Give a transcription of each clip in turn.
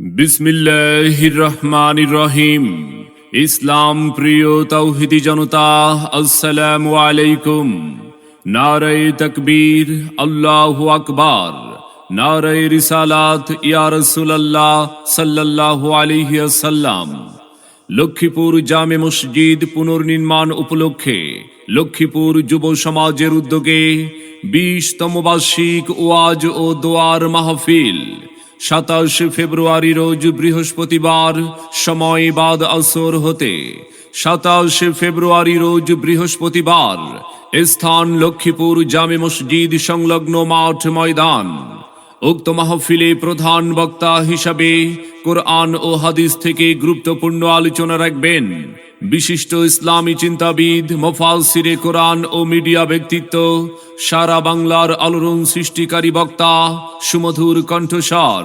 বিসমিল্লাহির রহমানির রহিম ইসলাম প্রিয় তৌহিদি জনতা, আসসালামু আলাইকুম। নারায় তকবীর, আল্লাহু আকবার। নারায় রিসালাত, ইয়া রাসূলুল্লাহ সাল্লাল্লাহু আলাইহি ওয়াসাল্লাম। লক্ষ্মীপুর জামে মসজিদ পুনর্নির্মাণ উপলক্ষে লক্ষ্মীপুর যুব সমাজের উদ্যোগে বিশতম বার্ষিক ওয়াজ ও দোয়ার মাহফিল। সাতাশ ফেব্রুয়ারি রোজ বৃহস্পতিবার, সময় বাদ আসর হতে। সাতাশ ফেব্রুয়ারি রোজ বৃহস্পতিবার, স্থান লক্ষ্মীপুর জামে মসজিদ সংলগ্ন মাঠ ময়দান। উক্ত মাহফিলে প্রধান বক্তা হিসাবে কোরআন ও হাদিস থেকে গুরুত্বপূর্ণ আলোচনা রাখবেন। বিশিষ্ট ইসলামী চিন্তাবিদ মোফাসিরে কোরআন ও মিডিয়া ব্যক্তিত্ব, সারা বাংলার আলোড়ন সৃষ্টিকারী বক্তা, সুমধুর কণ্ঠস্বর,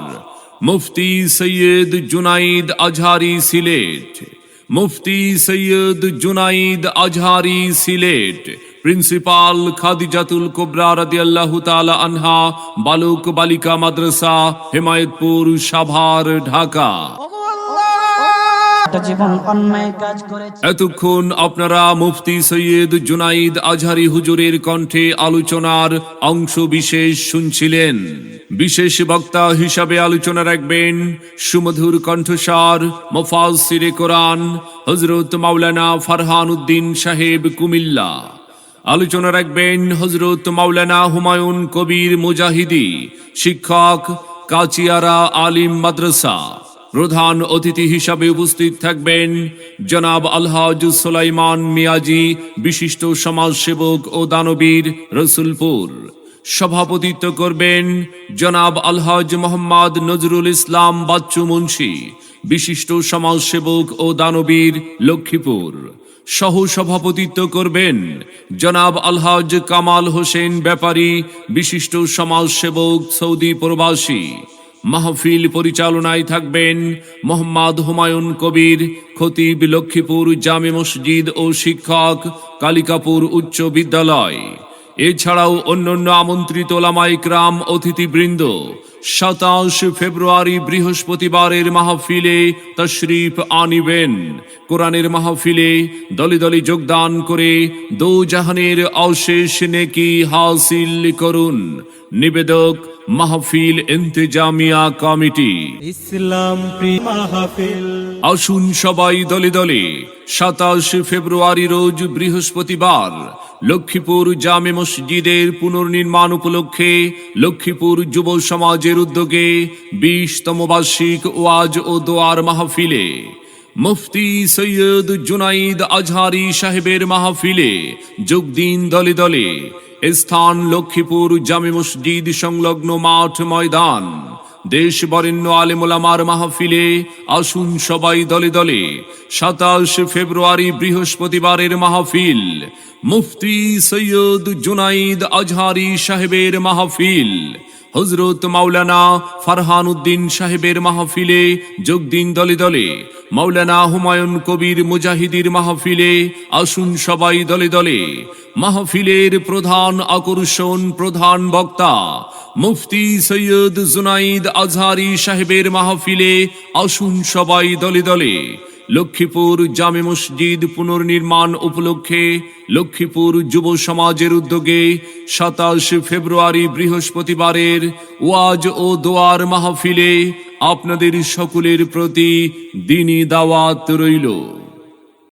মুফতি সৈয়দ জুনাইদ আজহারি সিলেট, মুফতি সৈয়দ জুনাইদ আজহারি সিলেট, প্রিন্সিপাল খাদিজাতুল কোবরা রাদিয়াল্লাহু তাআলা আনহা, বালক বালিকা মাদ্রাসা, হেমায়েতপুর সাভার, ঢাকা। এতক্ষণ আপনারা মুফতি সৈয়দ জুনাইদ আজহারি হুজুরের কণ্ঠে আলোচনার অংশ বিশেষ শুনছিলেন। বিশেষ বক্তা হিসাবে আলোচনা রাখবেন সুমধুর কণ্ঠস্বর মোফাসিরে কোরআন হজরত মাওলানা ফারহান উদ্দিন সাহেব কুমিল্লা। আলোচনা রাখবেন হজরত মাওলানা হুমায়ুন কবির মুজাহিদি, শিক্ষক, কাচিয়ারা আলিম মাদ্রাসা। প্রধান অতিথি হিসাবে উপস্থিত থাকবেন জনাব আলহাজ সোলাইমান মিয়াজি, বিশিষ্ট সমাজসেবক ও দানবীর রসুলপুর। সভাপতিত্ব করবেন জনাব আলহাজ মোহাম্মদ নজরুল ইসলাম বাচ্চু মুন্সি, বিশিষ্ট সমাজসেবক ও দানবীর লক্ষ্মীপুর। সহ সভাপতিত্ব করবেন জনাব আলহাজ কামাল হোসেন, ব্যাপারী, বিশিষ্ট সমাজসেবক সৌদি প্রবাসী। মাহফিল পরিচালনায় থাকবেন মোহাম্মদ হুমায়ুন কবির, খতিব লক্ষ্মীপুর জামে মসজিদ ও শিক্ষক, কালিকাপুর উচ্চ বিদ্যালয়। এছাড়াও অন্যান্য আমন্ত্রিত ওলামাইকরাম অতিথিবৃন্দ সাতাশ ফেব্রুয়ারি বৃহস্পতিবারের মাহফিলে তশরিফ আনিবেন। কোরআনের মাহফিলে দলে দলে যোগদান করে দো জাহানের অশেষ নেকি হাসিল করুন। নিবেদক মাহফিল ইন্তেজামিয়া কমিটি। ইসলাম মাহফিল। আসুন সবাই দলে দলে সাতাশ ফেব্রুয়ারি রোজ বৃহস্পতিবার লক্ষ্মীপুর জামে মসজিদের পুনর্নির্মাণ উপলক্ষে লক্ষ্মীপুর যুব সমাজের উদ্যোগে বিশতম বার্ষিক ওয়াজ ও দোয়ার মাহফিলে মুফতি সৈয়দ জুনাইদ আজহারি সাহেবের মাহফিলে যোগ দিন দলে দলে স্থান লক্ষ্মীপুর জামে মসজিদ সংলগ্ন মাঠ ময়দান, দেশ বরেণ্য আলেমুলামার মাহফিলে আসুন সবাই দলে দলে সাতাশ ফেব্রুয়ারি বৃহস্পতিবারের মাহফিল, মুফতি সৈয়দ জুনাইদ আজহারি সাহেবের মাহফিল। হজরত মাওলানা ফারহান উদ্দিন সাহেবের মাহফিলে যোগ দিন দলে দলে। মাওলানা হুমায়ুন কবির মুজাহিদির মাহফিলে আসুন সবাই দলে দলে। মাহফিলের প্রধান আকর্ষণ, প্রধান বক্তা, মুফতি সৈয়দ জুনাইদ আজহারি সাহেবের মাহফিলে আসুন সবাই দলে দলে। লক্ষ্মীপুর জামে মসজিদ পুনর্নির্মাণ উপলক্ষে লক্ষ্মীপুর যুব সমাজের উদ্যোগে সাতাশ ফেব্রুয়ারি বৃহস্পতিবারের ওয়াজ ও দোয়ার মাহফিলে আপনাদের সকলের প্রতি দিনই দাওয়াত রইল।